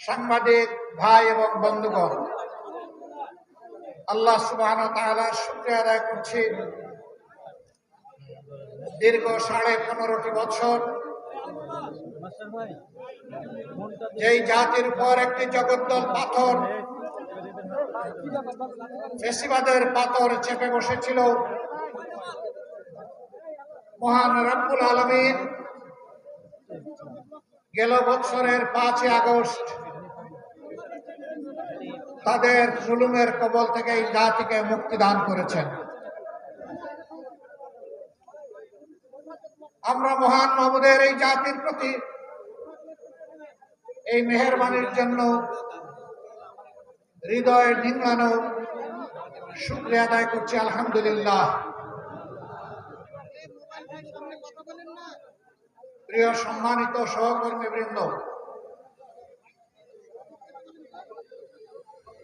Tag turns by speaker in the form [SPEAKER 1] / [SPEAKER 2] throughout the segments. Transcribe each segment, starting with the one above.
[SPEAKER 1] সাংবাদিক, ভাই এবং বন্ধুগণ, আল্লাহ সুবাহ শুক্রিয়া আদায় করছি। দীর্ঘ সাড়ে পনেরোটি বছর যেই জাতির উপর একটি জগদ্দল পাথর, ফেসিবাদের পাথর চেপে বসেছিল, মহান রব্বুল আলমিন গেল বছরের পাঁচই আগস্ট তাদের জুলুমের কবল থেকে এই জাতিকে মুক্তি দান করেছেন। আমরা মহান মাহমুদের এই জাতির প্রতি এই মেহরবানির জন্য হৃদয় নিংড়ানো শুক্রিয়া আদায় করছি, আলহামদুলিল্লাহ। প্রিয় সম্মানিত সহকর্মী বৃন্দ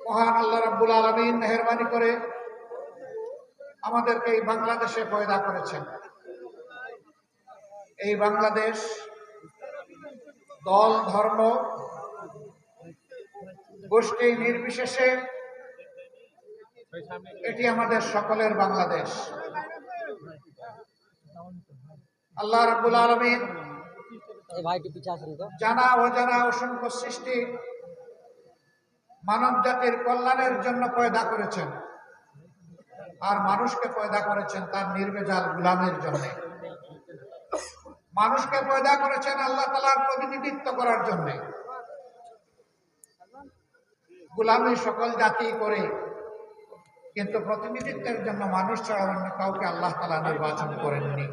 [SPEAKER 1] মহান আল্লাহ রাব্বুল আলমিন মেহরবানি করে আমাদেরকে এই বাংলাদেশে পয়দা করেছেন। এই বাংলাদেশ দল ধর্ম গোষ্ঠী নির্বিশেষে এটি আমাদের সকলের বাংলাদেশ। আল্লাহ রাব্বুল আলমিন জানা অজানা অসংখ্য সৃষ্টি মানব জাতির কল্যাণের জন্য পয়দা করেছেন। আর মানুষকে পয়দা করেছেন তার নির্বেজাল গুলামের জন্য। মানুষকে পয়দা করেছেন আল্লাহ তালার প্রতিনিধিত্ব করার জন্য। গুলামি সকল জাতি করে, কিন্তু প্রতিনিধিত্বের জন্য মানুষ ছাড়া অন্য কাউকে আল্লাহ তালা নির্বাচন করেননি।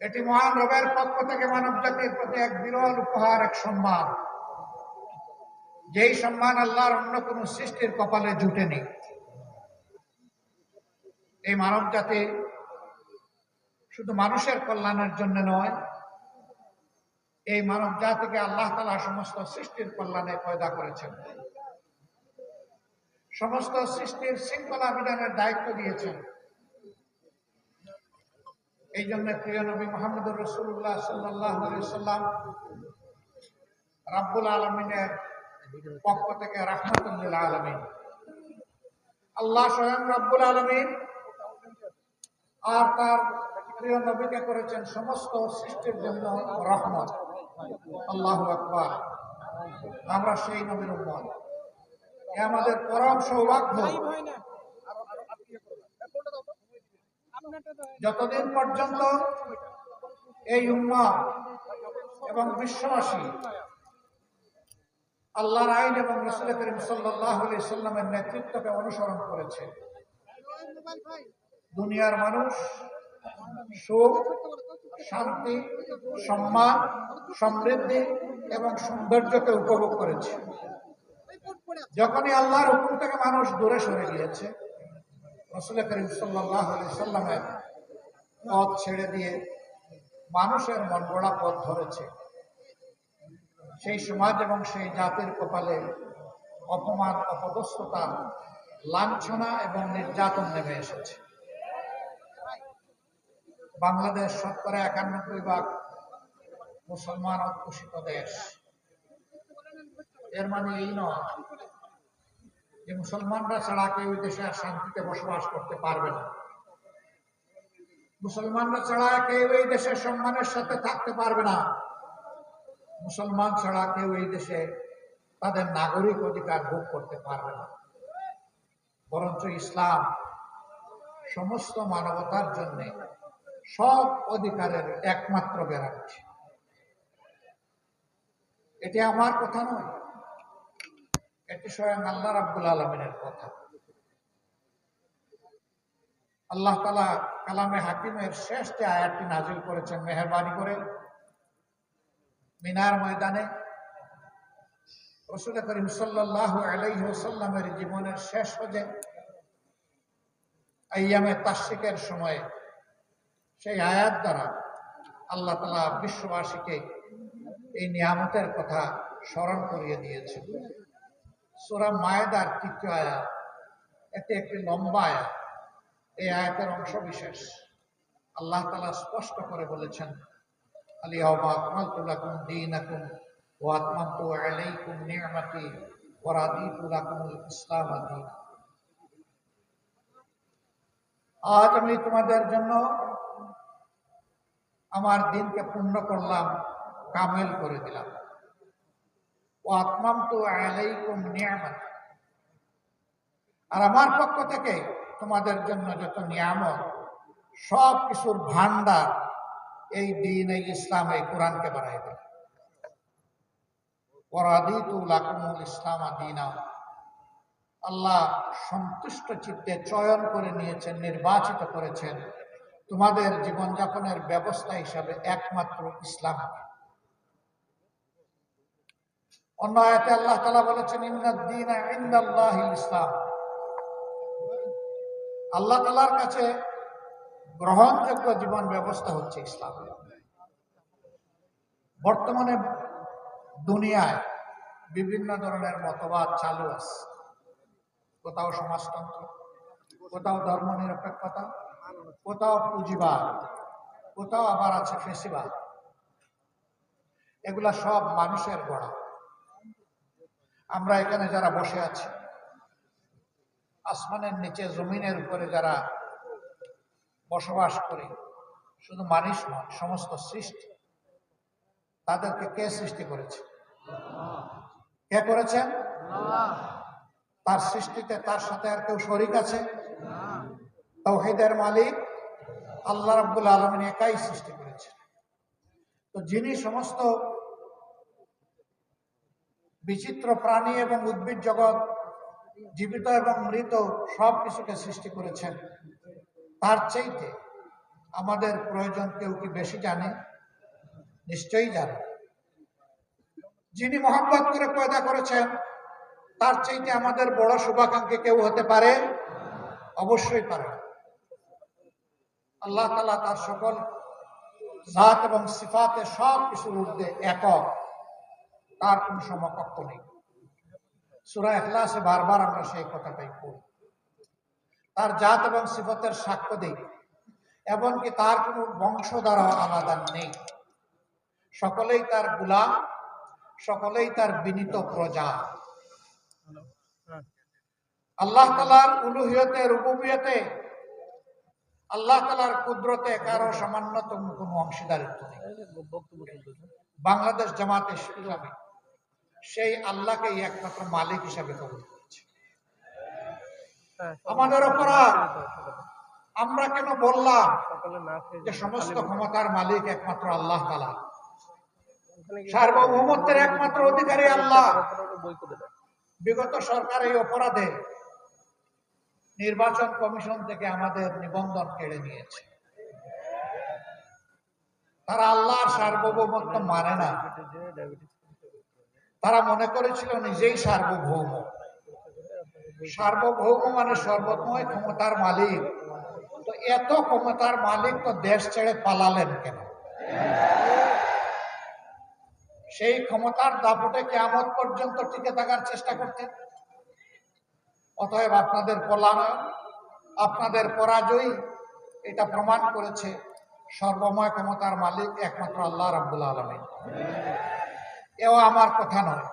[SPEAKER 1] এটি মহান রবের পক্ষ থেকে মানব জাতির প্রতি এক বিরল উপহার, এক সম্মান। যেই সম্মান আল্লাহর অন্য কোন সৃষ্টির কপালে জুটেনি এই মানব জাতি শুধু মানুষের কল্যাণের জন্য নয়, এই মানব জাতিকে আল্লাহ তালা সমস্ত সৃষ্টির কল্যাণে পয়দা করেছেন। সমস্ত সৃষ্টির শৃঙ্খলা বিধানের দায়িত্ব দিয়েছেন। এই জন্য প্রিয় নবী মোহাম্মদুর রসুল্লাহ সাল্লাহ সাল্লাম রাব্বুল আলমিনের পক্ষ থেকে রাহমাতুল্লিল আলমিন। আল্লাহ স্বয়ং রাব্বুল আলমিন আর তার প্রিয় নবীকে করেছেন সমস্ত সৃষ্টির জন্য রহমত। আল্লাহ আকবার। আমরা সেই নবীর উম্মত। এ আমাদের পরম সৌভাগ্য। যতদিন পর্যন্ত এই উম্মা এবং বিশ্ববাসী আল্লাহর আইন এবং রসুল করিম সাল্লাহ সাল্লামের নেতৃত্বকে অনুসরণ করেছে। দুনিয়ার মানুষ সুখ, শান্তি, সম্মান, সমৃদ্ধি এবং সৌন্দর্যকে উপভোগ করেছে। যখনই আল্লাহর হুকুম থেকে মানুষ দূরে সরে গিয়েছে রসুল করিম সাল্লাহ সাল্লামের পথ ছেড়ে দিয়ে মানুষের মন গড়া পথ ধরেছে। সেই সমাজ এবং সেই জাতির কপালে অপমান, অপদস্থতা, লাঞ্ছনা এবং নির্যাতন নেমে এসেছে। বাংলাদেশ শতকরা একানব্বই ভাগ মুসলমান অধ্যুষিত দেশ। এর মানে এই নয় যে মুসলমানরা ছাড়া কেউ দেশে শান্তিতে বসবাস করতে পারবে না। মুসলমানরা ছাড়া কেউ এই দেশের সম্মানের সাথে থাকতে পারবে না। মুসলমান ছাড়া কেউ এই দেশে তাদের নাগরিক অধিকার ভোগ করতে পারবে না। বরঞ্চ ইসলাম সমস্ত মানবতার জন্য সব অধিকারের একমাত্র গ্যারান্টি এটি আমার কথা নয়, এটি স্বয়ং আল্লাহ রাব্বুল আলমিনের কথা। আল্লাহ তালা কালামে হাকিমের শেষ যে আয়াতটি নাজিল করেছেন, মেহরবানি করে মিনার ময়দানে। রসুল করিম সাল্লাহ আলাইসাল্লামের জীবনের শেষ হজে আয়ামে তাসিকের সময়ে সেই আয়াত দ্বারা আল্লাহ তালা বিশ্ববাসীকে এই নিয়ামতের কথা স্মরণ করিয়ে দিয়েছেন। সুরা মায়েদার তৃতীয় আয়াত, এটি একটি লম্বা আয়াত। এই আয়াতের অংশ বিশেষ। আল্লাহ তালা স্পষ্ট করে বলেছেন আলিয়াহুম দিন আকুম وأتممت عليكم نعمتي ورضيت لكم الإسلام دينا আজ আমি তোমাদের জন্য আমার দিনকে পূর্ণ করলাম কামেল করে দিলাম ও আত্মাম তো আলাইকুম নিয়ামত আর আমার পক্ষ থেকে তোমাদের জন্য যত নিয়ামত সব কিছুর ভান্ডার এই দিন, এই ইসলাম, এই কোরআনকে বাড়াই দিল। আল্লাহ সন্তুষ্ট চিত্তে চয়ন করে নিয়েছেন, নির্বাচিত করেছেন। তোমাদের জীবনযাপনের ব্যবস্থা হিসাবে একমাত্র ইসলাম। অন্য আয়াতে আল্লাহ তালা বলেছেন ইন্দাল্লাহ ইসলাম। আল্লাহ তালার কাছে গ্রহণযোগ্য জীবন ব্যবস্থা হচ্ছে ইসলাম। বর্তমানে দুনিয়ায় বিভিন্ন ধরনের মতবাদ চালু আছে। কোথাও সমাজতন্ত্র, কোথাও ধর্ম নিরপেক্ষতা কোথাও পুঁজিবাদ, কোথাও আবার আছে ফেসিবাদ। এগুলা সব মানুষের গড়া। আমরা এখানে যারা বসে আছি, আসমানের নিচে, জমিনের উপরে যারা বসবাস করে। শুধু মানুষ নয়, সমস্ত সৃষ্টি। তাদেরকে কে সৃষ্টি করেছে? কে করেছেন? তার সৃষ্টিতে তার সাথে আর কেউ শরিক আছে? তৌহিদের মালিক আল্লাহ রাব্বুল আলমিন একাই সৃষ্টি করেছে তো যিনি সমস্ত বিচিত্র প্রাণী এবং উদ্ভিদ জগৎ, জীবিত এবং মৃত সব কিছুকে সৃষ্টি করেছেন তার চাইতে আমাদের প্রয়োজন কেউ কি বেশি জানে? নিশ্চয়ই জানে। যিনি মোহাম্মত করে পয়দা করেছেন, তার চাইতে আমাদের বড় শুভাকাঙ্ক্ষী কেউ হতে পারে? অবশ্যই পারে। আল্লাহ তালা তার সকল জাত এবং সিফাতে সব কিছুর ঊর্ধ্বে একক। তার কোন সমকক্ষ নেই। সুরা এখলাসে বারবার আমরা সেই কথাটাই পড়ি তার জাত এবং সিফতের সাক্ষ্য দিই। এমনকি তার কোনো বংশধারা আলাদা নেই। সকলেই তার গুলাম, সকলেই তার বিনীত প্রজা। আল্লাহ তালার উলুহিয়তে, রুবুবিয়তে, আল্লাহ তালার কুদরতে কারও সামান্যতম কোনো অংশীদারিত্ব নেই। বাংলাদেশ জামাতে সেই আল্লাহকেই একমাত্র মালিক হিসাবে কবুল আমাদের অপরাধ। আমরা কেন বললাম যে সমস্ত ক্ষমতার মালিক একমাত্র আল্লাহ তালা সার্বভৌমত্বের একমাত্র অধিকারী আল্লাহ। বিগত সরকার এই অপরাধে নির্বাচন কমিশন থেকে আমাদের নিবন্ধন কেড়ে নিয়েছে। তারা আল্লাহর সার্বভৌমত্ব মানে না। তারা মনে করেছিল নিজেই সার্বভৌম। সার্বভৌম মানে সর্বময় ক্ষমতার মালিক। তো এত ক্ষমতার মালিক তো দেশ ছেড়ে পালালেন কেন? সেই ক্ষমতার দাপটে কেমন পর্যন্ত টিকে থাকার চেষ্টা করতেন। অতএব আপনাদের পলায়ন, আপনাদের পরাজয়, এটা প্রমাণ করেছে সর্বময় ক্ষমতার মালিক একমাত্র আল্লাহ রাব্বুল আলমী এও আমার কথা নয়,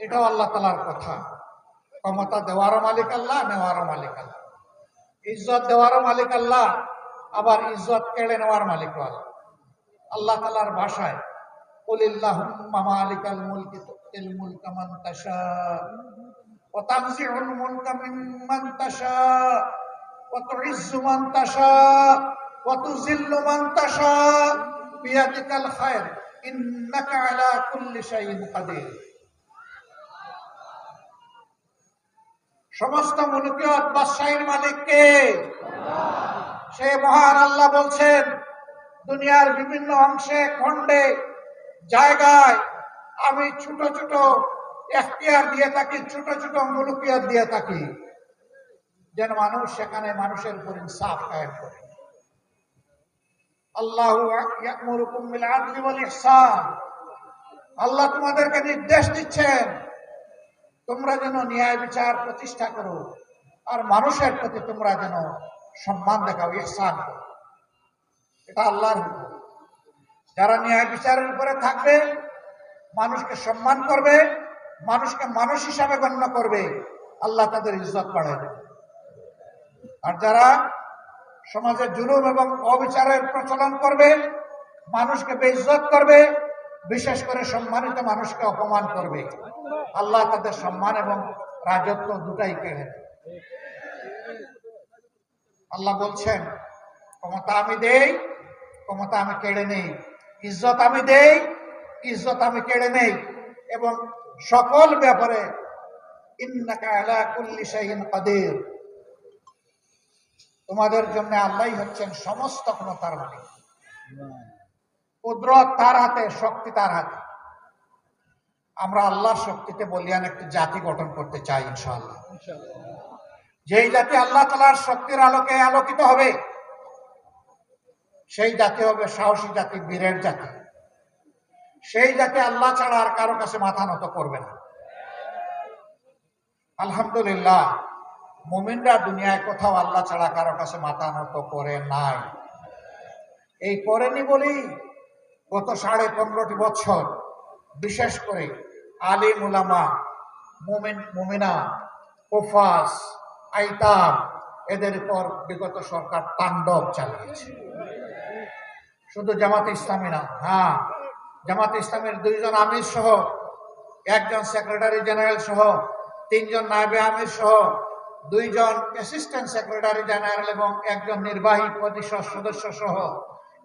[SPEAKER 1] এটাও আল্লাহ তালার কথা। ক্ষমতা দেওয়ারও মালিক আল্লাহ নেওয়ারও মালিক আল্লাহ। ইজ্জত দেওয়ারও মালিক আল্লাহ, আবার ইজ্জত কেড়ে নেওয়ার মালিক আল্লাহ। আল্লাহ তালার ভাষায় কুলিল্লাহুম্মা মালিকাল সমস্ত মুলকিয়ত বাদশাহীর মালিক কে সে মহান আল্লাহ বলছেন, দুনিয়ার বিভিন্ন অংশে, খণ্ডে, জায়গায় আমি ছোট ছোট এখতিয়ার দিয়ে থাকি, ছোট ছোট মুলকিয়ত দিয়ে থাকি। যেন মানুষ সেখানে মানুষের উপর ইনসাফ কায়েম করে। আল্লাহ আল্লাহ তোমাদেরকে নির্দেশ দিচ্ছেন তোমরা যেন ন্যায় বিচার প্রতিষ্ঠা করো, আর মানুষের প্রতি তোমরা যেন সম্মান দেখাও, ইহসান করো। এটা আল্লাহর যারা ন্যায় বিচারের উপরে থাকবে, মানুষকে সম্মান করবে, মানুষকে মানুষ হিসাবে গণ্য করবে, আল্লাহ তাদের ইজ্জত বাড়ায় দেবে। আর যারা সমাজে জুলুম এবং অবিচারের প্রচলন করবে, মানুষকে বেইজ্জত করবে বিশেষ করে সম্মানিত মানুষকে অপমান করবে। আল্লাহ তাদের সম্মান এবং রাজত্ব দুটাই কেড়ে। আল্লাহ বলছেন, ক্ষমতা আমি দেই, ক্ষমতা আমি কেড়ে নেই। ইজ্জত আমি দেই, ইজ্জত আমি কেড়ে নেই। এবং সকল ব্যাপারে তোমাদের জন্য আল্লাহ হচ্ছেন সমস্ত ক্ষমতার মালিক। কুদরত তার হাতে, শক্তি তার হাতে। আমরা আল্লাহর শক্তিতে বলিয়ান একটি জাতি গঠন করতে চাই, ইনশাআল্লাহ। যেই জাতি আল্লাহ তালার শক্তির আলোকে আলোকিত হবে, সেই জাতি হবে সাহসী জাতি, বীরের জাতি। সেই জাতি আল্লাহ ছাড়া আর কারও কাছে মাথা নত করবে না। আলহামদুলিল্লাহ, মুমিনরা দুনিয়ায় কোথাও আল্লাহ ছাড়া কারও কাছে মাথা নত করে নাই। এই করেনি বলেই গত সাড়ে পনেরোটি বছর, বিশেষ করে আলী মুলামা, মুমিন, মুমিনা, কোফাস, আইতাম, এদের উপর বিগত সরকার তাণ্ডব চালিয়েছে। শুধু জামাতে ইসলামী না হ্যাঁ জামাতে ইসলামের দুইজন আমির সহ, একজন সেক্রেটারি জেনারেল সহ, তিনজন নায়বে আমির সহ, দুইজন অ্যাসিস্ট্যান্ট সেক্রেটারি জেনারেল এবং একজন নির্বাহী পরিষদ সদস্য সহ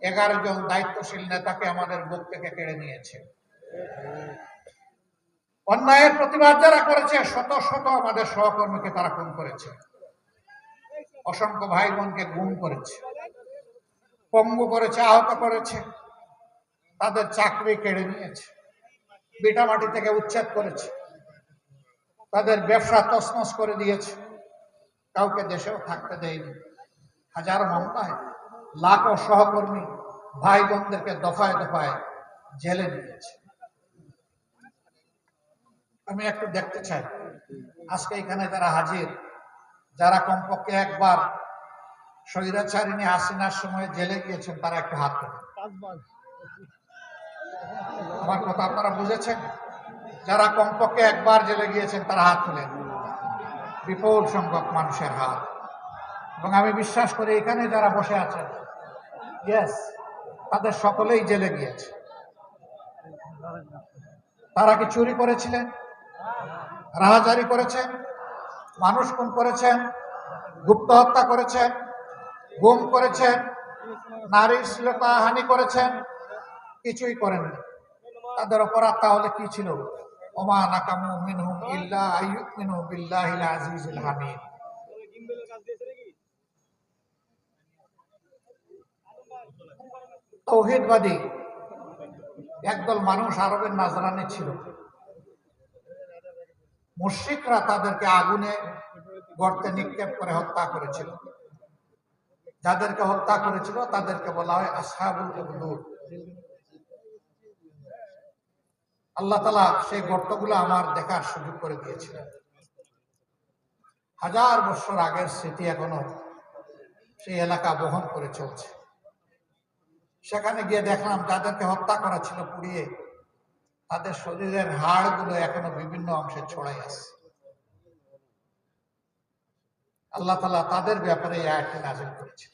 [SPEAKER 1] এগারো জন দায়িত্বশীল নেতাকে আমাদের বুক থেকে কেড়ে নিয়েছে। অন্যায়ের প্রতিবাদ যারা করেছে, শত শত আমাদের সহকর্মীকে তারা খুন করেছে। অসংখ্য ভাই বোনকে গুম করেছে। পঙ্গু করেছে, আহত করেছে। তাদের চাকরি কেড়ে নিয়েছে। বিটামাটি থেকে উচ্ছেদ করেছে। তাদের ব্যবসা তসমস করে দিয়েছে। কাউকে দেশেও থাকতে দেয়নি। হাজার মামলায় লাখো সহকর্মী ভাই বোনদেরকে দফায় দফায় জেলে দিয়েছে। আমি একটু দেখতে চাই। আজকে এখানে যারা হাজির, যারা কমপক্ষে একবার স্বৈরাচারিণী হাসিনার সময় জেলে গিয়েছেন, তারা একটু হাত আমার কথা আপনারা বুঝেছেন? যারা কমপক্ষে একবার জেলে গিয়েছেন, তারা হাত তোলেন। বিপুল সংখ্যক মানুষের হাত। এবং আমি বিশ্বাস করি, এখানে যারা বসে আছেন তাদের সকলেই জেলে গিয়েছে। তারা কি চুরি করেছিলেন? রাহাজারি করেছেন? মানুষ খুন করেছেন? গুপ্ত হত্যা করেছেন? গুম করেছেন? নারী শ্লীলতা হানি করেছেন? কিছুই করেননি। তাদের অপরাধ তাহলে কি ছিল? ওমা নাকামু মিনহুম ইল্লা আইয়ুমিনু বিল্লাহিল আজিজিল হামিদ। তৌহিদবাদী একদল মানুষ আরবের নাজরানি ছিল। মুশ্রিকরা তাদেরকে আগুনে গর্তে নিক্ষেপ করে হত্যা করেছিল। যাদেরকে হত্যা করেছিল, তাদেরকে বলা হয় আসহাবুল উখদুদ আল্লাহ তালা সেই গর্তগুলো আমার দেখার সুযোগ করে দিয়েছিলেন। হাজার বছর আগের স্মৃতি এখনও সেই এলাকা বহন করে চলছে। সেখানে গিয়ে দেখলাম যাদেরকে হত্যা করা ছিল পুড়িয়ে, তাদের শরীরের হাড়গুলো এখনও বিভিন্ন অংশে ছড়াই আছে। আল্লাহ তালা তাদের ব্যাপারে এই নাজিল করেছিল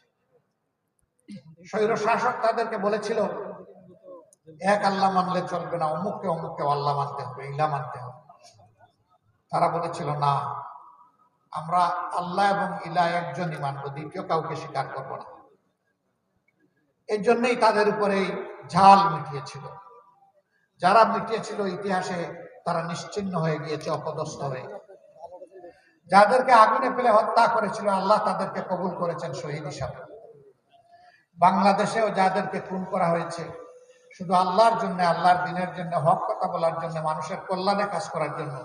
[SPEAKER 1] স্বৈর শাসক তাদেরকে বলেছিল, এক আল্লাহ মানলে চলবে না, অমুককে অমুককে আল্লাহ মানতে হবে, ইলা মানতে হবে। তারা বলেছিল, না, আমরা আল্লাহ এবং ইলা একজনই মানবো, দ্বিতীয় কাউকে স্বীকার করব না। এর জন্যই তাদের উপরে ঝাল মিটিয়েছিল। যারা মিটিয়েছিল ইতিহাসে তারা নিশ্চিন্ন হয়ে গিয়েছে, অপদস্থ হয়ে। যাদেরকে আগুনে ফেলে হত্যা করেছিল, আল্লাহ তাদেরকে কবুল করেছেন শহীদ হিসাবে। বাংলাদেশেও যাদেরকে খুন করা হয়েছে, শুধু আল্লাহর জন্য, আল্লাহর দিনের জন্য, হক কথা বলার জন্য, মানুষের কল্যাণে কাজ করার জন্য।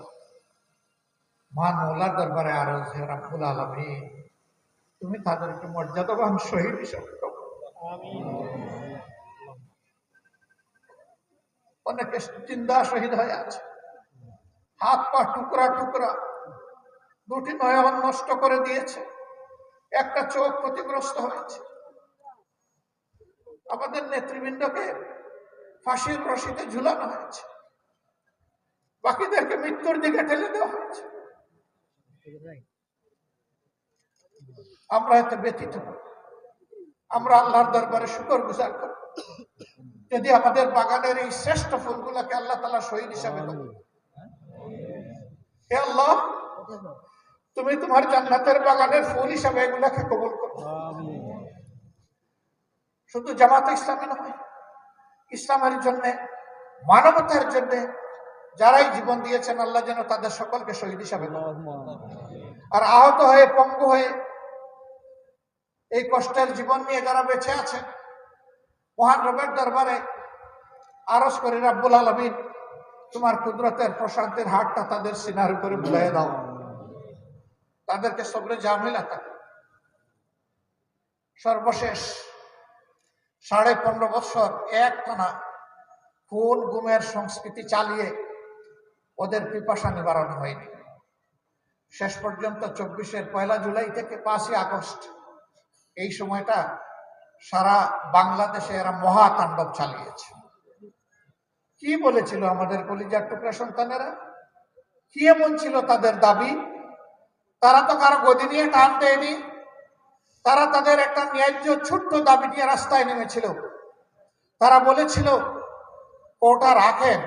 [SPEAKER 1] মহান মৌলার দরবারে আরও রাব্বুল আলমী তুমি তাদেরকে মর্যাদাবান শহীদ হিসাবে অনেকে চিন্তা শহীদ হয়ে আছে। হাত পা টুকরা টুকরা, দুটি নয়ন নষ্ট করে দিয়েছে, একটা চোখ ক্ষতিগ্রস্ত হয়েছে। আমাদের নেতৃবৃন্দকে ফাঁসির রশিতে ঝুলানো হয়েছে। বাকিদেরকে মৃত্যুর দিকে ঠেলে দেওয়া হয়েছে। আমরা এতে ব্যতীত নই। আমরা আল্লাহর দরবারে শুকর গুজার করি যদি আমাদের বাগানের এই শ্রেষ্ঠ ফুলগুলোকে আল্লাহ তালা শহীদ হিসাবে হে আল্লাহ, তুমি তোমার জান্নাতের বাগানের ফুল হিসাবে এগুলাকে কবুল করো। শুধু জামাত ইসলামী নয়, ইসলামের জন্য, মানবতার জন্য যারাই জীবন দিয়েছেন, আল্লাহ যেন তাদের সকলকে শহীদ হিসাবে। আর আহত হয়ে, পঙ্গু হয়ে এই কষ্টের জীবন নিয়ে যারা বেঁচে আছে, মহান রবের দরবারে আরস করে, রাব্বুল আলমিন, তোমার কুদরতের প্রশান্তির হাটটা তাদের সিনার উপরে বুলাই দাও। তাদেরকে সবরে জামিলা থাকে। সর্বশেষ সাড়ে পনেরো বছর এক টানা খুন গুমের সংস্কৃতি চালিয়ে ওদের পিপাসা নিবারণ হয়নি। শেষ পর্যন্ত চব্বিশের পয়লা জুলাই থেকে পাঁচই আগস্ট এই সময়টা সারা বাংলাদেশে এরা মহাতাণ্ডব চালিয়েছে। কি বলেছিল আমাদের কলিজার টুকরা সন্তানেরা? কি এমন ছিল তাদের দাবি? তারা তো কারও গদি নিয়ে টান দেয়নি। তারা তাদের একটা ন্যায্য ছোট্ট দাবি নিয়ে রাস্তায় নেমেছিল। তারা বলেছিল, কোটা রাখেন,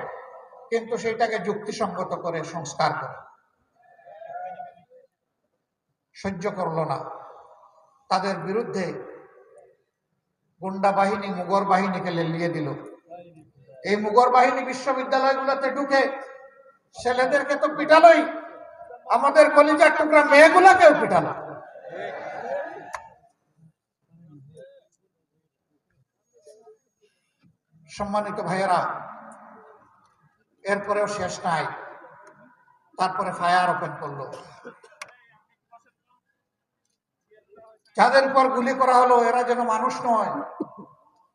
[SPEAKER 1] কিন্তু সেটাকে যুক্তিসঙ্গত করে সংস্কার করে। সহ্য করল না। তাদের বিরুদ্ধে গুন্ডা বাহিনী মুগর বাহিনীকে লেলিয়ে দিল। এই মুগর বাহিনী বিশ্ববিদ্যালয়গুলোতে ঢুকে ছেলেদেরকে তো পিটালোই, আমাদের কলিজার টুকরা মেয়েগুলাকেও পিটালো। সম্মানিত ভাইয়েরা, এরপরেও শেষ নাই। তারপরে ফায়ার ওপেন করল। যাদের উপর গুলি করা হলো, এরা যেন মানুষ নয়,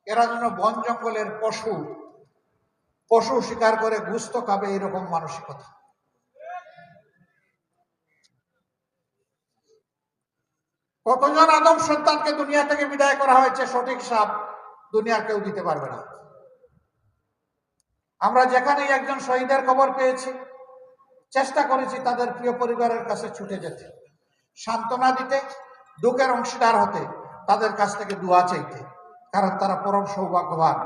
[SPEAKER 1] এরা যেন বন জঙ্গলের পশু। পশু শিকার করে গুস্ত খাবে, এরকম মানসিকতা। কতজন আদম সন্তানকে দুনিয়া থেকে বিদায় করা হয়েছে, সঠিক সাপ দুনিয়ার কেউ দিতে পারবে না। আমরা যেখানেই একজন শহীদের খবর পেয়েছি, চেষ্টা করেছি তাদের প্রিয় পরিবারের কাছে ছুটে যেতে। সান্ত্বনা দিতে দুঃখের অংশীদার হতে, তাদের কাছ থেকে দোয়া চাইতে। কারণ তারা পরম সৌভাগ্যবান।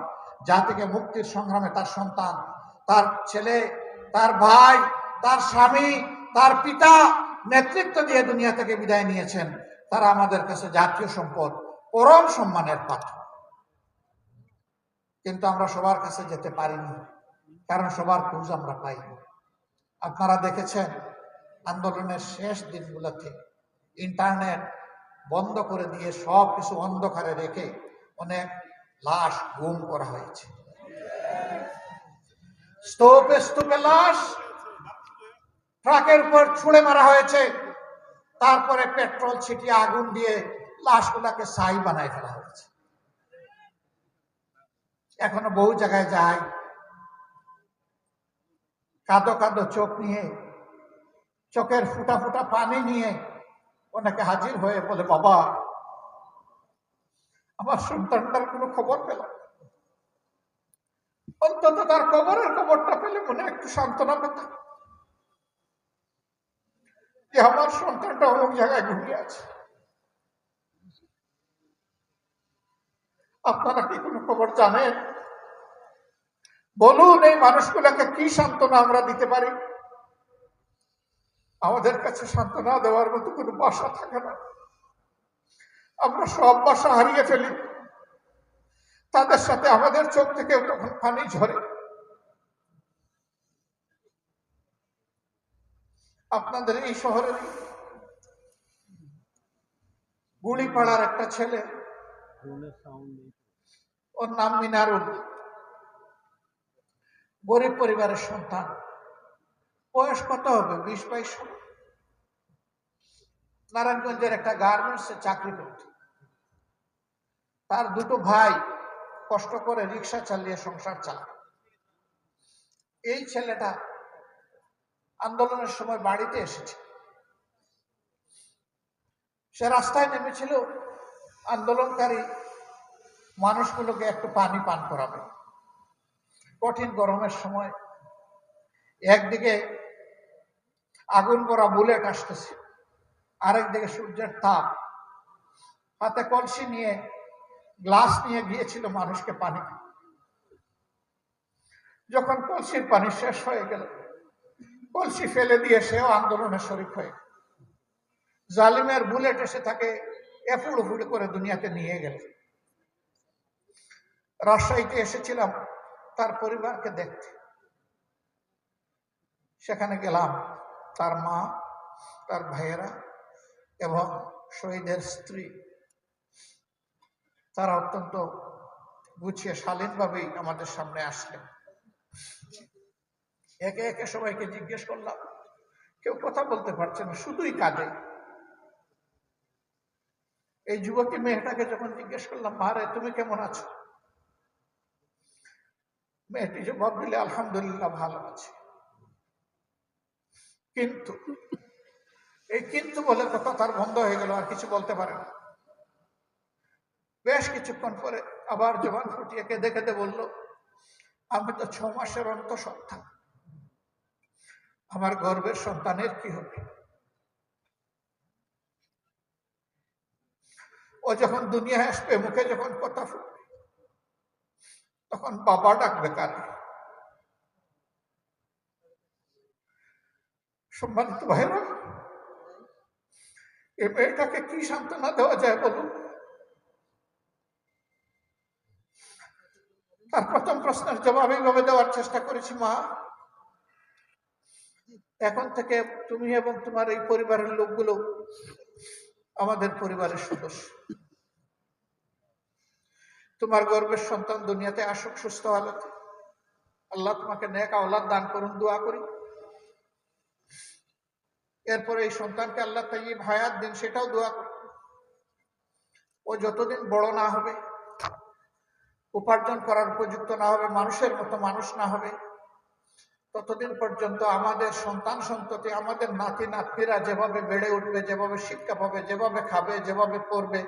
[SPEAKER 1] যা থেকে মুক্তির সংগ্রামে তার সন্তান, তার ছেলে, তার ভাই, তার স্বামী, তার পিতা নেতৃত্ব দিয়ে দুনিয়া থেকে বিদায় নিয়েছেন। তারা আমাদের কাছে জাতীয় সম্পদ, পরম সম্মানের পাত্র কিন্তু আমরা সবার কাছে যেতে পারিনি, কারণ সবার খোঁজ আমরা পাইনি। আপনারা দেখেছেন, আন্দোলনের শেষ দিনগুলোতে ইন্টারনেট বন্ধ করে দিয়ে সব কিছু অন্ধকারে রেখে অনেক লাশ গুম করা হয়েছে। স্তূপে স্তূপে লাশ ট্রাকের উপর ছুঁড়ে মারা হয়েছে। তারপরে পেট্রোল ছিটিয়ে আগুন দিয়ে লাশগুলাকে ছাই বানায় ফেলা হয়েছে। এখনও বহু জায়গায় যায়। কাদো কাদো চোখ নিয়ে, চোখের ফুটা ফুটা পানি নিয়ে ওনাকে হাজির হয়ে বলে, বাবা, আমার সন্তানটার কোনো খবর পেলাম অন্তত তার কবরের খবরটা পেলে মনে একটু সান্ত্বনা পেতাম। যে আমার সন্তানটা অমুক জায়গায় ঘুমিয়ে আছে। আপনারা কি কোনো খবর জানেন? বলুন, এই মানুষগুলোকে কি সান্ত্বনা আমরা দিতে পারি? আমাদের কাছে সান্ত্বনা দেওয়ার মতো কোনো বাসা থাকে না। আমরা সব বাসা হারিয়ে ফেলি। তাদের সাথে আমাদের চোখ থেকে তখন পানি ঝরে। আপনাদের এই শহরের গুড়িপাড়ার একটা ছেলে, ওর নাম মিনারুল। গরিব পরিবারের সন্তান। বয়স কত হবে? বিশ, বাইশ? নারায়ণগঞ্জের একটা গার্মেন্টসে চাকরি করত। তার দুটো ভাই কষ্ট করে রিক্সা চালিয়ে সংসার চালায় এই ছেলেটা আন্দোলনের সময় বাড়িতে এসেছে। সে রাস্তায় নেমেছিল, আন্দোলনকারী মানুষগুলোকে একটু পানি পান করাবে। কঠিন গরমের সময় একদিকে আগুন পরা বুলেট আসতেছে আরেকদিকে সূর্যের তাপ। হাতে কলসি নিয়ে, গ্লাস নিয়ে গিয়েছিল মানুষকে পানি। যখন কলসির পানি শেষ হয়ে গেল, কলসি ফেলে দিয়ে সেও আন্দোলনে শরিক হয়ে জালিমের বুলেট এসে তাকে এফুড় উফুড় করে দুনিয়াতে নিয়ে গেল। রাজশাহীতে এসেছিলাম, তার পরিবারকে দেখতে। সেখানে গেলাম। তার মা, তার ভাইয়েরা এবং শহীদের স্ত্রী। তারা অত্যন্ত গুছিয়ে, শালীনভাবেই আমাদের সামনে আসলেন। একে একে সবাইকে জিজ্ঞেস করলাম, কেউ কথা বলতে পারছে না, শুধুই কাঁদে। এই যুবতী মেয়েটাকে যখন জিজ্ঞেস করলাম মারে তুমি কেমন আছো? মেয়েটি জবাব দিলে, আলহামদুলিল্লাহ, ভালো আছে। কিন্তু, এই কিন্তু বলে কথা তার বন্ধ হয়ে গেল, আর কিছু বলতে পারে না। বেশ কিছুক্ষণ পরে আবার জবান ফুটিয়ে কেঁদে কেঁদে বলল, আমি তো ছ মাসের অন্ত সন্তান আমার গর্বের সন্তানের কি হবে? ও যখন দুনিয়ায় আসবে, মুখে যখন কথা ফুটবে, তখন বাবা ডাকবে কার? সম্মানিত ভাইরা এই মেয়েটাকে কি সান্ত্বনা দেওয়া যায় বলুন? তার প্রথম প্রশ্নের জবাব এইভাবে দেওয়ার চেষ্টা করেছি, মা। এখন থেকে তুমি এবং তোমার এই পরিবারের লোকগুলো আমাদের পরিবারের সদস্য। তোমার গর্বের সন্তান দুনিয়াতে আসুক সুস্থ হালতে। আল্লাহ তোমাকে নেক আওলাদ দান করুন, দোয়া করি। এরপরে এই সন্তানকে আল্লাহ তাই ভায়াত দিন, সেটাও দোয়া করি ও যতদিন বড় না হবে, উপার্জন করার উপযুক্ত না হবে, মানুষের মতো মানুষ না হবে, ততদিন পর্যন্ত আমাদের সন্তান সন্ততি, আমাদের নাতি নাতনিরা যেভাবে বেড়ে উঠবে, যেভাবে শিক্ষা পাবে, যেভাবে খাবে, যেভাবে পড়বে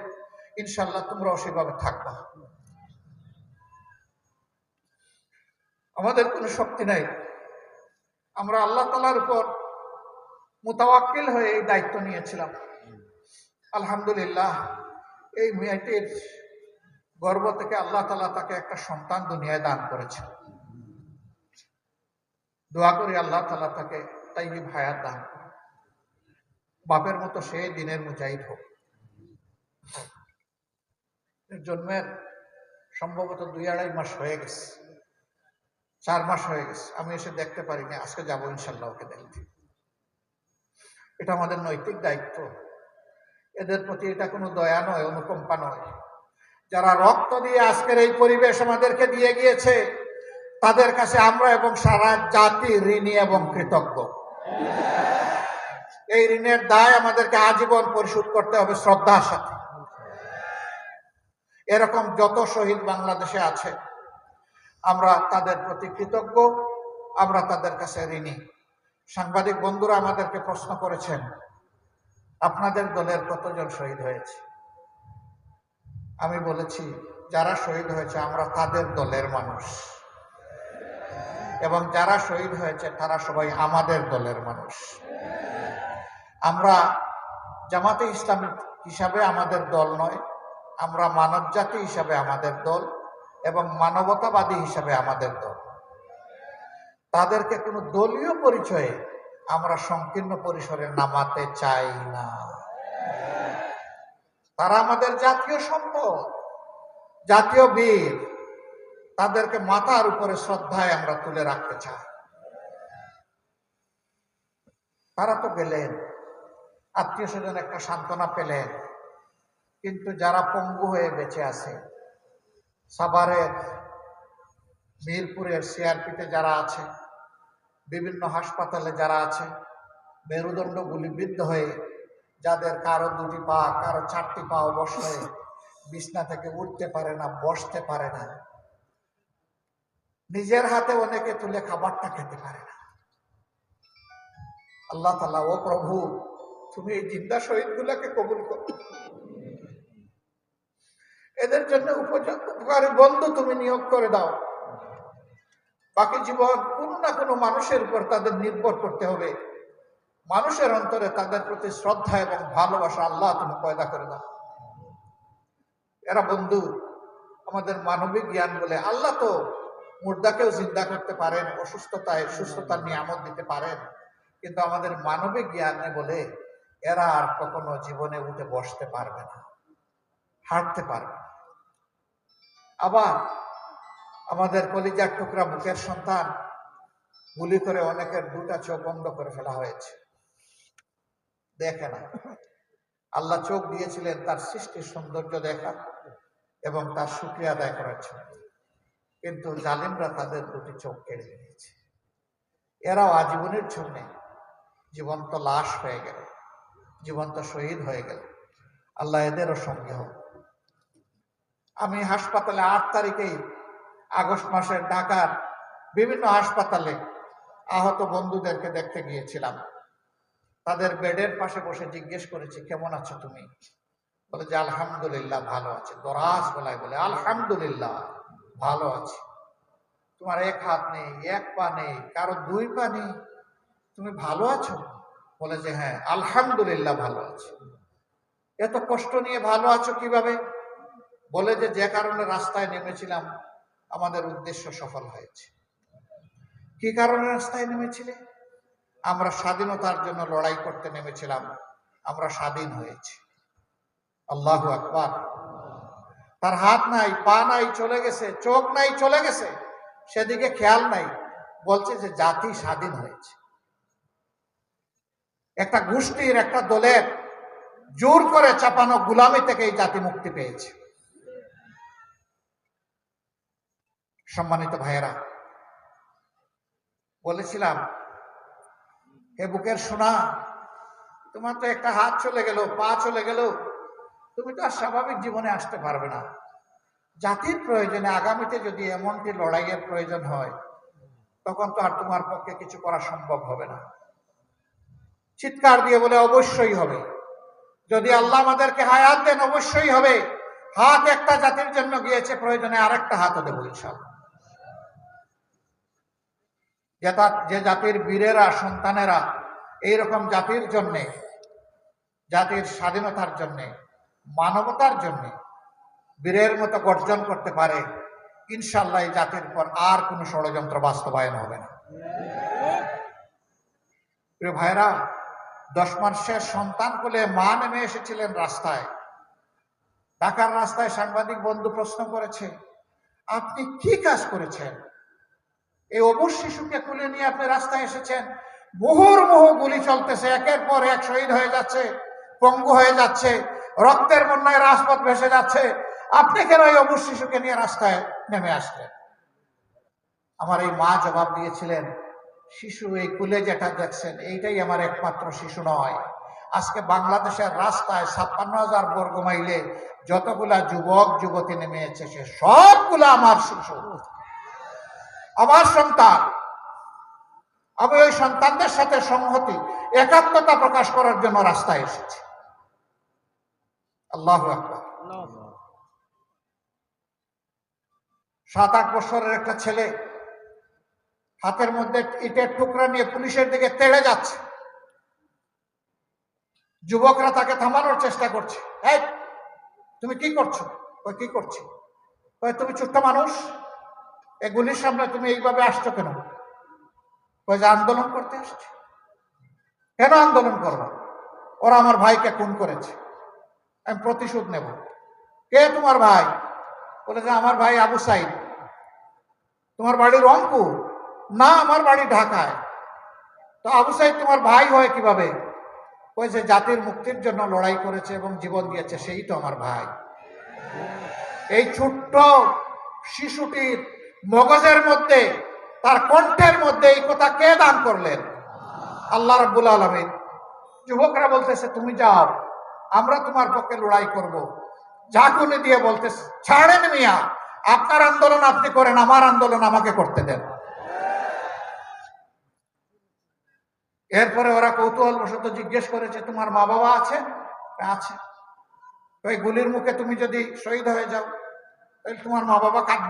[SPEAKER 1] ইনশাল্লাহ তোমরাও সেভাবে থাকবা। আমাদের কোনো শক্তি নাই। আমরা আল্লাহ তালার উপর মোতাবাক্কিল হয়ে এই দায়িত্ব নিয়েছিলাম। আলহামদুলিল্লাহ, এই মেয়েটির গর্ব থেকে আল্লাহ তালা তাকে একটা সন্তান দুনিয়ায় দান করেছে দোয়া করি আল্লাহ তালা তাকে তাই ভায়ার দান বাপের মতো সে দিনের মুজাহিদ হোক। জন্মের সম্ভবত দুই আড়াই মাস হয়ে গেছে। চার মাস হয়ে গেছে। আমি এসে দেখতে পারিনি। আজকে যাব ইনশাল্লাহ ওকে দেখতে। এটা আমাদের নৈতিক দায়িত্ব। এদের প্রতি এটা কোনো দয়া নয়, অনুকম্পা নয়। যারা রক্ত দিয়ে আজকের এই পরিবেশ আমাদেরকে দিয়ে গিয়েছে, তাদের কাছে আমরা এবং সারা জাতি ঋণী এবং কৃতজ্ঞ। এই ঋণের দায় আমাদেরকে আজীবন পরিশোধ করতে হবে শ্রদ্ধার সাথে। এরকম যত শহীদ বাংলাদেশে আছে, আমরা তাদের প্রতি কৃতজ্ঞ, আমরা তাদের কাছে ঋণী। সাংবাদিক বন্ধুরা আমাদেরকে প্রশ্ন করেছেন, আপনাদের দলের কতজন শহীদ হয়েছে? আমি বলেছি, যারা শহীদ হয়েছে আমরা তাদের দলের মানুষ। এবং যারা শহীদ হয়েছে তারা সবাই আমাদের দলের মানুষ। আমরা জামাতে ইসলামী হিসাবে আমাদের দল নয়, আমরা মানব জাতি হিসাবে আমাদের দল এবং মানবতাবাদী হিসাবে আমাদের দল। তাদেরকে কোনো দলীয় পরিচয়ে আমরা সংকীর্ণ পরিসরে নামাতে চাই না। তারা আমাদের জাতীয় সম্পদ, জাতীয় বীর, তাদেরকে মাথার উপরে শ্রদ্ধায় আমরা তুলে রাখতে চাই। তারা তো গেলেন, আত্মীয় স্বজন একটা সান্ত্বনা পেলেন, কিন্তু যারা পঙ্গু হয়ে বেঁচে আছে, সাভারের মিরপুরের সিআরপিতে যারা আছে বিভিন্ন হাসপাতালে যারা আছে মেরুদণ্ড গুলিবিদ্ধ হয়ে যাদের কারও দুটি পা, কারও চারটি পা অবশ হয়ে বিছনা থেকে উঠতে পারে না, বসতে পারে না। নিজের হাতে অনেকে তুলে খাবারটা খেতে পারে না। আল্লাহ তালা ও প্রভু, তুমি এই জিন্দা শহীদ গুলাকে কবুল করো। এদের জন্য উপকারী বন্ধু তুমি নিয়োগ করে দাও। বাকি জীবন কোনো না কোনো মানুষের উপর তাদের নির্ভর করতে হবে। মানুষের অন্তরে তাদের প্রতি শ্রদ্ধা এবং ভালোবাসা আল্লাহ তুমি পয়দা করে দাও। এরা বন্ধু, আমাদের মানবিক জ্ঞান বলে আল্লাহ তো মুর্দাকেও জিন্দা করতে পারেন, অসুস্থতায়, সুস্থতার নিয়ামত দিতে পারেন। কিন্তু আমাদের মানবিক জ্ঞানে বলে এরা আর কখনো জীবনে উঠে বসতে পারবে না, হাঁটতে পারবে না। আবার আমাদের কলিজার টুকরা বুকের সন্তান গুলি করে অনেকের দুটা চোখ বন্ধ করে ফেলা হয়েছে। দেখে না। আল্লাহ চোখ দিয়েছিলেন তার সৃষ্টির সৌন্দর্য দেখা এবং তার সুক্রিয়া আদায় করার জন্য। কিন্তু জালিমরা তাদের দুটি চোখ কেড়ে নিয়েছে। এরাও আজীবনের জন্য জীবন্ত লাশ হয়ে গেল, জীবন্ত শহীদ হয়ে গেল। আল্লাহ এদেরও সঙ্গে হোক। আমি হাসপাতালে আট তারিখেই আগস্ট মাসের ঢাকার বিভিন্ন হাসপাতালে আহত বন্ধুদেরকে দেখতে গিয়েছিলাম। তাদের বেডের পাশে বসে জিজ্ঞেস করেছি, কেমন আছো তুমি? বলে যে, আলহামদুলিল্লাহ, ভালো আছে। দরাজ গলায় বলে, আলহামদুলিল্লাহ, ভালো আছে। তোমার এক হাত নেই, এক পা নেই, কারও দুই পা নেই। তুমি ভালো আছো? বলে যে হ্যাঁ আলহামদুলিল্লাহ, ভালো আছে। এত কষ্ট নিয়ে ভালো আছো কীভাবে? বলে যে যে কারণে রাস্তায় নেমেছিলাম আমাদের উদ্দেশ্য সফল হয়েছে। কি কারণে রাস্তায় নেমেছিলে? আমরা স্বাধীনতার জন্য লড়াই করতে নেমেছিলাম, আমরা স্বাধীন হয়েছি। আল্লাহ আকবার। তার হাত নাই, পা নাই, চলে গেছে, চোখ নাই, চলে গেছে। সেদিকে খেয়াল নাই, বলছে যে জাতি স্বাধীন হয়েছে। একটা গোষ্ঠীর, একটা দলের জোর করে চাপানো গুলামি থেকে এই জাতি মুক্তি পেয়েছে। সম্মানিত ভাইয়েরা, বলেছিলাম, হে বুকের সোনা, তোমার তো একটা হাত চলে গেল, পা চলে গেল, তুমি তো আর স্বাভাবিক জীবনে আসতে পারবে না। জাতির প্রয়োজনে আগামীতে যদি এমনটি লড়াইয়ের প্রয়োজন হয়, তখন তো আর তোমার পক্ষে কিছু করা সম্ভব হবে না। চিৎকার দিয়ে বলে, অবশ্যই হবে। যদি আল্লাহ আমাদেরকে হায়াত দেন, অবশ্যই হবে। হাত একটা জাতির জন্য গিয়েছে, প্রয়োজনে আরেকটা হাতও দেবো ইনশাল্লাহ যে জাতির বীরেরা, সন্তানেরা এইরকম জাতির জন্যে, জাতির স্বাধীনতার জন্যে, মানবতার জন্যে বীরের মতো গর্জন করতে পারে ইনশাল্লাহ এই জাতির পর আর কোনো ষড়যন্ত্র বাস্তবায়ন হবে না। প্রিয় ভাইরা দশ মাসের সন্তান কোলে মা নেমে এসেছিলেন রাস্তায়। ঢাকার রাস্তায় সাংবাদিক বন্ধু প্রশ্ন করেছে, আপনি কি কাজ করেছেন? এই অবশ শিশুকে কুলে নিয়ে আপনি রাস্তায় এসেছেন। মুহুর মুহু গুলি চলতেছে, একের পর এক শহীদ হয়ে যাচ্ছে, পঙ্গু হয়ে যাচ্ছে, রক্তের বন্যায় রাজপথ ভেসে যাচ্ছে। আপনি কেন এই অবশ শিশুকে নিয়ে রাস্তায় নেমে আসলেন? আমার এই মা জবাব দিয়েছিলেন, শিশু এই কুলে যেটা দেখছেন, এইটাই আমার একমাত্র শিশু নয়। আজকে বাংলাদেশের রাস্তায় ছাপ্পান্ন হাজার বর্গ মাইলে যতগুলা যুবক, যুবতী নেমে এসেছে, সবগুলা আমার শিশু। আমার সন্তান। আমি ওই সন্তানদের সাথে সংহতি, একাত্মতা প্রকাশ করার জন্য রাস্তায় এসেছি। আল্লাহ সাত আট বছরের একটা ছেলে হাতের মধ্যে ইটের টুকরা নিয়ে পুলিশের দিকে তেড়ে যাচ্ছে। যুবকরা তাকে থামানোর চেষ্টা করছে। তুমি কি করছ? কি করছি? তুমি ছোট্ট মানুষ? এই গুলির সামনে তুমি এইভাবে আসছো কেন? যে আন্দোলন করতে আসছে। কেন আন্দোলন করব? ওরা আমার ভাইকে খুন করেছে। আমি প্রতিশোধ নেব। কে তোমার ভাই? বলে যে আমার ভাই আবু সাইদ। তোমার বাড়ি রংপুর? না, আমার বাড়ি ঢাকায়। তো আবু সাইদ তোমার ভাই হয় কীভাবে? ওই যে জাতির মুক্তির জন্য লড়াই করেছে এবং জীবন দিয়েছে, সেই তো আমার ভাই। এই ছোট্ট শিশুটির মগজের মধ্যে, তার কণ্ঠের মধ্যে এই কথা কে দান করলেন? আল্লাহ রাব্বুল আলমিন। যুবকরা বলতেছে, তুমি যাও, আমরা তোমার পক্ষে লড়াই করব। ঝাঁকুনি দিয়ে বলতে ছাড়েন মিয়া, আপনার আন্দোলন আপনি করেন, আমার আন্দোলন আমাকে করতে দেন। এরপরে ওরা কৌতূহল বশত জিজ্ঞেস করেছে, তোমার মা বাবা আছে আছে। ওই গুলির মুখে তুমি যদি শহীদ হয়ে যাও, তাহলে তোমার মা বাবা কাঁদবে